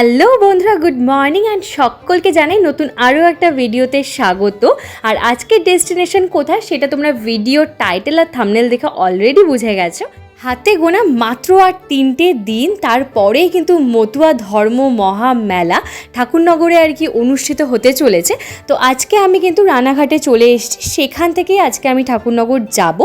Hello বন্ধুরা, good morning and সকলকে জানাই নতুন আরও একটা ভিডিওতে স্বাগত। আর আজকের ডেস্টিনেশন কোথায় সেটা তোমরা ভিডিও টাইটেল আর থামনেল দেখে অলরেডি বুঝে গেছো। হাতে গোনা মাত্র আর তিনটে দিন, তারপরেই কিন্তু মতুয়া ধর্ম মহা মেলা ঠাকুরনগরে আর কি অনুষ্ঠিত হতে চলেছে। তো আজকে আমি কিন্তু রানাঘাটে চলে এসেছি, সেখান থেকেই আজকে আমি ঠাকুরনগর যাব।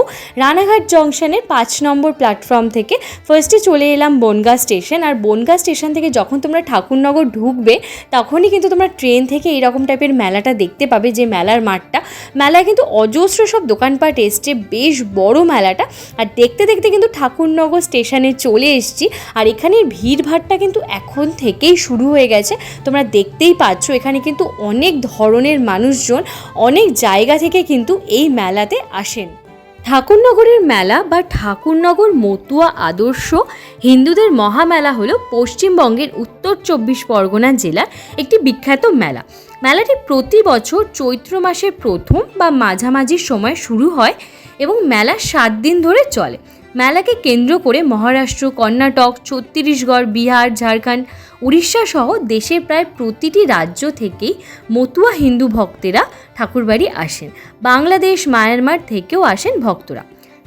রানাঘাট জংশনের পাঁচ নম্বর প্ল্যাটফর্ম থেকে ফার্স্টে চলে এলাম বনগাঁ স্টেশন আর বনগাঁ স্টেশন থেকে যখন তোমরা ঠাকুরনগর ঢুকবে, তখনই কিন্তু তোমরা ট্রেন থেকে এইরকম টাইপের মেলাটা দেখতে পাবে যে মেলার মাঠটা। মেলায় কিন্তু অজস্র সব দোকানপাট এসছে, বেশ বড় মেলাটা। আর দেখতে দেখতে কিন্তু ঠাকুরনগর স্টেশনে চলে এসেছি আর এখানের ভিড়ভাড়টা কিন্তু এখন থেকেই শুরু হয়ে গেছে। তোমরা দেখতেই পাচ্ছ, এখানে কিন্তু অনেক ধরনের মানুষজন অনেক জায়গা থেকে কিন্তু এই মেলাতে আসেন। ঠাকুরনগরের মেলা বা ঠাকুরনগর মতুয়া আদর্শ হিন্দুদের মহামেলা হলো পশ্চিমবঙ্গের উত্তর চব্বিশ পরগনা জেলার একটি বিখ্যাত মেলা। মেলাটি প্রতি বছর চৈত্র মাসের প্রথম বা মাঝামাঝি সময় শুরু হয় এবং মেলা সাত দিন ধরে চলে। মেলাকে কেন্দ্র করে মহারাষ্ট্র, কর্ণাটক, ছত্তিশগড়, বিহার, ঝাড়খণ্ড, উড়িষ্যা সহ দেশের প্রায় প্রতিটি রাজ্য থেকেই মতুয়া হিন্দু ভক্তেরা ঠাকুরবাড়ি আসেন। বাংলাদেশ, মায়ানমার থেকেও আসেন ভক্তরা।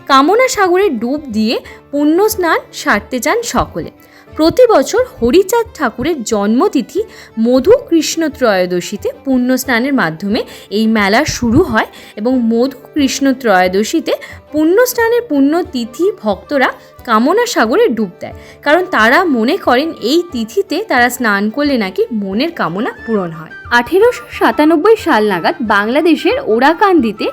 কামনা সাগরে ডুব দিয়ে পুণ্য স্নান সারতে চান সকলে। প্রতি বছর হরিচাঁদ ঠাকুরের জন্মতিথি মধু কৃষ্ণ ত্রয়োদশীতে পুণ্য স্নানের মাধ্যমে এই মেলা শুরু হয় এবং মধু কৃষ্ণ ত্রয়োদশীতে পুণ্য স্নানের পুণ্য তিথি ভক্তরা কামনা সাগরে ডুব দেয়। কারণ তারা মনে করেন এই তিথিতে তারা স্নান করলে নাকি মনের কামনা পূরণ হয়। আঠেরোশো সাতানব্বই সাল নাগাদ বাংলাদেশের ওরাকান্দিতে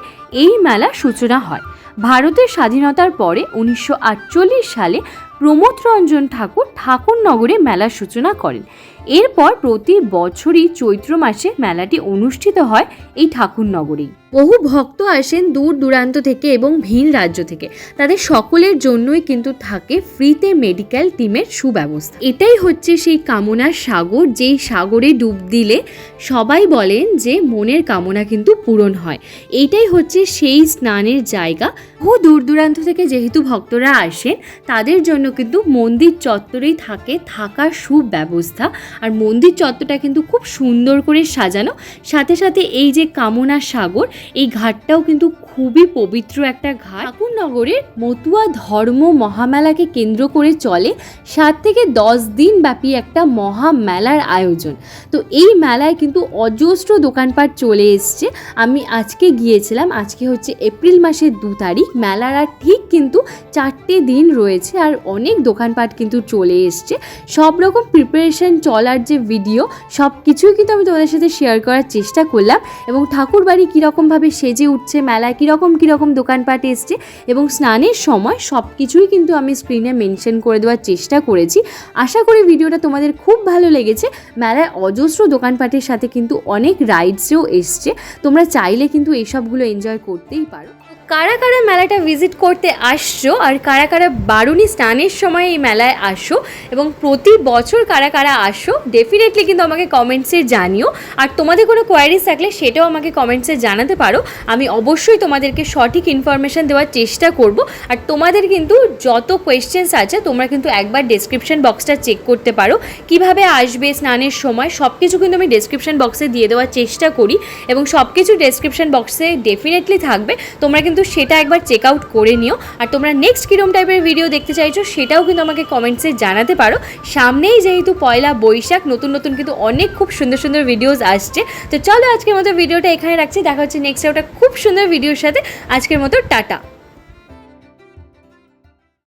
এই মেলার সূচনা হয়। ভারতের স্বাধীনতার পরে উনিশশো আটচল্লিশ সালে প্রমোদ রঞ্জন ঠাকুর ঠাকুরনগরে মেলার সূচনা করেন। এরপর প্রতি বছরই চৈত্র মাসে মেলাটি অনুষ্ঠিত হয় এই ঠাকুরনগরেই বহু ভক্ত আসেন দূর দূরান্ত থেকে এবং ভিন রাজ্য থেকে। তাদের সকলের জন্যই কিন্তু থাকে ফ্রিতে মেডিকেল টিমের সুব্যবস্থা। এটাই হচ্ছে সেই কামনার সাগর, যেই সাগরে ডুব দিলে সবাই বলেন যে মনের কামনা কিন্তু পূরণ হয়। এইটাই হচ্ছে সেই স্নানের জায়গা। বহু দূর দূরান্ত থেকে যেহেতু ভক্তরা আসেন, তাদের জন্য কিন্তু মন্দির চত্বরেই থাকে, থাকার সুব্যবস্থা। আর মন্দির চত্বরটা কিন্তু খুব সুন্দর করে সাজানো। সাথে সাথে এই যে কামনা সাগর, এই ঘাটটাও কিন্তু খুবই পবিত্র একটা ঘাট। ঠাকুরনগরের মতুয়া ধর্ম মহামেলাকে কেন্দ্র করে চলে সাত থেকে দশ দিন ব্যাপী একটা মহামেলার আয়োজন। তো এই মেলায় কিন্তু অজস্র দোকানপাট চলে এসছে। আমি আজকে গিয়েছিলাম, আজকে হচ্ছে এপ্রিল মাসের দু তারিখ। মেলার আর ঠিক কিন্তু চারটে দিন রয়েছে। আর অনেক দোকানপাট কিন্তু চলে এসছে। সব রকম প্রিপারেশন চলার যে ভিডিও সব কিছুই কিন্তু আমি তোমাদের সাথে শেয়ার করার চেষ্টা করলাম এবং ঠাকুর বাড়ি কীরকমভাবে সেজে উঠছে মেলায় কীরকম কীরকম দোকানপাট এসছে এবং স্নানের সময় সব কিছুই কিন্তু আমি স্ক্রিনে মেনশন করে দেওয়ার চেষ্টা করেছি। আশা করি ভিডিওটা তোমাদের খুব ভালো লেগেছে। মেলায় অজস্র দোকানপাটের সাথে কিন্তু অনেক রাইডসেও এসছে। তোমরা চাইলে কিন্তু এইসবগুলো এনজয় করতেই পারো। কারা কারা মেলাটা ভিজিট করতে আসছো আর কারা কারা বারুনি স্নানের সময় এই মেলায় আসো এবং প্রতি বছর কারা কারা আসো ডেফিনেটলি কিন্তু আমাকে কমেন্টসে জানিও। আর তোমাদের কোনো কোয়ারিজ থাকলে সেটাও আমাকে কমেন্টসে জানাতে পারো। আমি অবশ্যই তোমাদেরকে সঠিক ইনফরমেশান দেওয়ার চেষ্টা করব। আর তোমাদের কিন্তু যত কোয়েশ্চেন্স আছে, তোমরা কিন্তু একবার ডেসক্রিপশন বক্সটা চেক করতে পারো। কীভাবে আসবে স্নানের সময় সব কিছু কিন্তু আমি ডেসক্রিপশন বক্সে দিয়ে দেওয়ার চেষ্টা করি। এবং সব কিছু ডেসক্রিপশন বক্সে ডেফিনেটলি থাকবে। তোমরা কিন্তু সেটা একবার চেক আউট করে নিও। আর তোমরা নেক্সট কীরকম টাইপের ভিডিও দেখতে চাইছো সেটাও কিন্তু আমাকে কমেন্টসে জানাতে পারো। সামনেই যেহেতু পয়লা বৈশাখ, নতুন নতুন কিন্তু অনেক খুব সুন্দর সুন্দর ভিডিওস আসছে। তো চলো আজকের মতো ভিডিওটা এখানে রাখছি। দেখা হচ্ছে নেক্সট একটা খুব সুন্দর ভিডিওর সাথে। আজকের মতো টাটা।